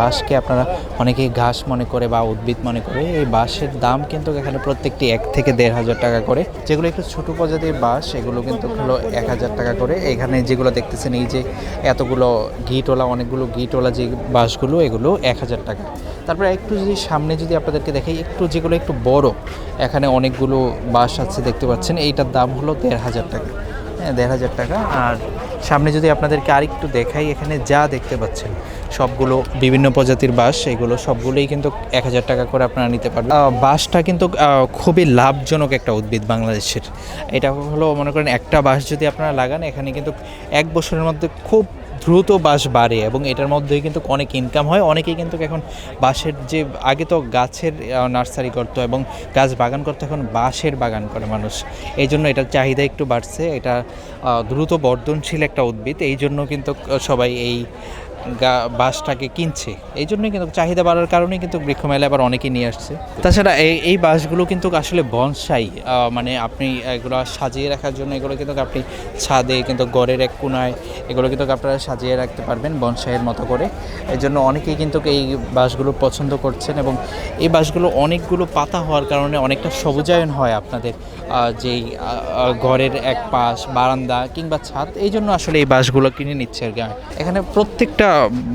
বাঁশকে আপনারা অনেকেই ঘাস মনে করে বা উদ্ভিদ মনে করে, এই বাঁশের দাম কিন্তু এখানে প্রত্যেকটি এক থেকে দেড় হাজার টাকা করে। যেগুলো একটু ছোট প্রজাতির বাঁশ, এগুলো কিন্তু হলো এক হাজার টাকা করে। এখানে যেগুলো দেখতেছেন, এই যে এতগুলো গিটোলা অনেকগুলো গিটোলা যে বাঁশগুলো, এগুলো এক হাজার টাকা। তারপরে একটু যদি সামনে যদি আপনাদেরকে দেখাই, একটু যেগুলো একটু বড়, এখানে অনেকগুলো বাঁশ আছে দেখতে পাচ্ছেন, এইটার দাম হলো দেড় হাজার টাকা। হ্যাঁ দেড় হাজার টাকা। আর সামনে যদি আপনাদেরকে আরেকটু দেখাই, এখানে যা দেখতে পাচ্ছেন, সবগুলো বিভিন্ন প্রজাতির বাঁশ, এগুলো সবগুলোই কিন্তু এক হাজার টাকা করে আপনারা নিতে পারবেন। বাঁশটা কিন্তু খুবই লাভজনক একটা উদ্ভিদ বাংলাদেশের। এটা হলো, মনে করেন, একটা বাঁশ যদি আপনারা লাগান, এখানে কিন্তু এক বছরের মধ্যে খুব দ্রুত বাঁশ বাড়ে এবং এটার মধ্যে কিন্তু অনেক ইনকাম হয়। অনেকেই কিন্তু এখন বাঁশের যে, আগে তো গাছের নার্সারি করতো এবং গাছ বাগান করতো, এখন বাঁশের বাগান করে মানুষ। এই জন্য এটার চাহিদা একটু বাড়ছে। এটা দ্রুত বর্ধনশীল একটা উদ্ভিদ। এই জন্য কিন্তু সবাই এই বাঁশটাকে কিনছে। এই জন্যই কিন্তু চাহিদা বাড়ার কারণেই কিন্তু বৃক্ষ মেলা আবার অনেকেই নিয়ে আসছে। তাছাড়া এই এই বাঁশগুলো কিন্তু আসলে বনসাই মানে আপনি এগুলো সাজিয়ে রাখার জন্য এগুলো কিন্তু আপনি ছাদে কিন্তু গড়ের এক কোনায় এগুলো কিন্তু আপনারা সাজিয়ে রাখতে পারবেন বনসাইয়ের মতো করে। এই জন্য অনেকেই কিন্তু এই বাঁশগুলো পছন্দ করছেন এবং এই বাঁশগুলো অনেকগুলো পাতা হওয়ার কারণে অনেকটা সবুজায়ন হয় আপনাদের যেই ঘরের এক পাশ, বারান্দা কিংবা ছাদ। এই জন্য আসলে এই বাঁশগুলো কিনে নিচ্ছে আর এখানে প্রত্যেকটা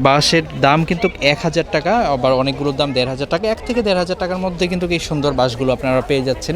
বাঁশের দাম কিন্তু এক হাজার টাকা, আবার অনেকগুলোর দাম দেড় হাজার টাকা। এক থেকে দেড় হাজার টাকার মধ্যে কিন্তু এই সুন্দর বাঁশগুলো আপনারা পেয়ে যাচ্ছেন।